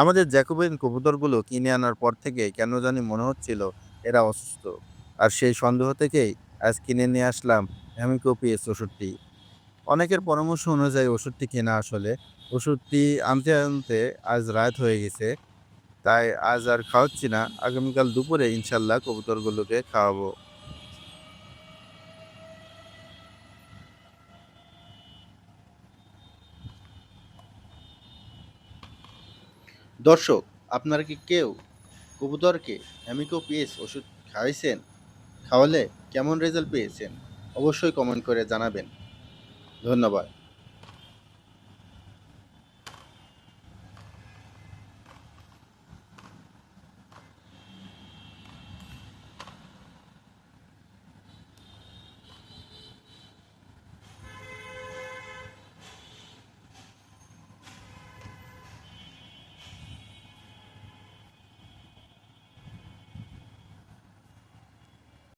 আমাদের জ্যাকোবিন কবুতরগুলো কিনে আনার পর থেকে কেন জানি মনে হচ্ছিল এরা অসুস্থ। আর সেই সন্দেহ থেকেই আজ কিনে নিয়ে আসলাম হ্যামিকোপিএস ওষুধটি। অনেকের পরামর্শ অনুযায়ী ওষুধটি কেনা আসলে। ওষুধটি আনতে আনতে আজ রাত হয়ে গেছে। তাই আজ আর খাওয়াচ্ছি না। আগামীকাল দুপুরে ইনশাল্লাহ কবুতরগুলোকে খাওয়াবো। দর্শক, আপনারা কি কেউ কবুতরকে অ্যামিকো পিএস ওষুধ খাওয়াইছেন? খাওয়ালে কেমন রেজাল্ট পেয়েছেন? অবশ্যই কমেন্ট করে জানাবেন। ধন্যবাদ।